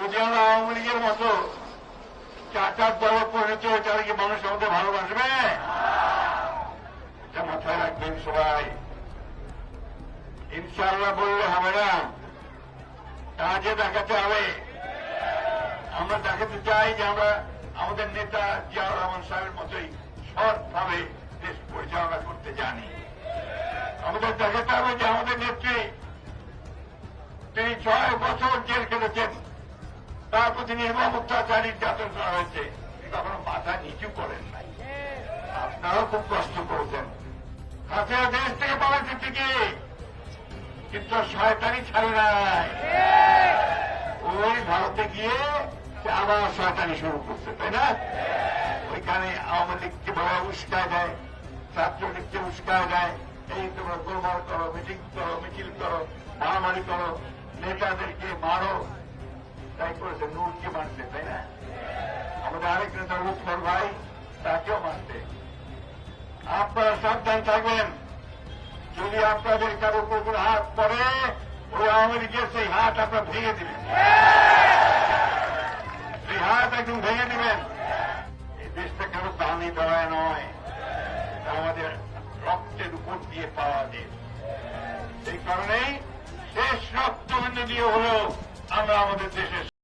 যদি আমরা আওয়ামী লীগের মতো চারটার দলে পরিণত হয়ে তাহলে কি মানুষ আমাদের ভালোবাসবে? এটা মাথায় রাখবেন সবাই। ইনশাআল্লাহ বললে হবে না। কাজে দেখাতে হবে। আমরা দেখাতে চাই যে আমরা আমাদের নেতা জিয়াউর রহমান সাহেবের মতোই সৎভাবে দেশ পরিচালনা করতে জানি। আমাদের দেখাতে হবে যে আমাদের নেত্রী তিনি ছয় বছর জেল খেটেছেন। তার প্রতি নির্মম অত্যাচার নির্যাতন করা হয়েছে কখনো মাথা নিচু করেন নাই। আপনারাও খুব কষ্ট করেছেন। হাসিনা দেশ থেকে পালাচ্ছে ঠিকই, কিন্তু শয়তানি ছাড়ে নাই। ওই ভারতে গিয়ে আবার শয়তানি শুরু করছে, তাই না? ওইখানে আওয়ামী লীগকে বড় উস্কায় দেয় ছাত্রলীগকে উস্কায় দেয়। এই তোমরা গোলমাল করো, মিটিং করো, মিছিল করো, মারামারি করো, নেতাদেরকে মারো তাই করেছে নূরকে মারছে তাই না? আমাদের আরেক নেতা উৎপর ভাই, তাকেও মারতে। আপনারা সাবধান থাকবেন। যদি আপনাদের কারও কোনো হাত পড়ে, ওই আওয়ামী লীগের সেই হাত আপনারা ভেঙে দিবেন। সেই হাত একদম ভেঙে দিবেন। এই দেশটা কেন দামি দাঁড়ায় নয়? আমাদের রক্তের উপর দিয়ে পাওয়া দেশ। সেই কারণেই শেষ রক্ত দিয়ে হলেও আমরা আমাদের দেশের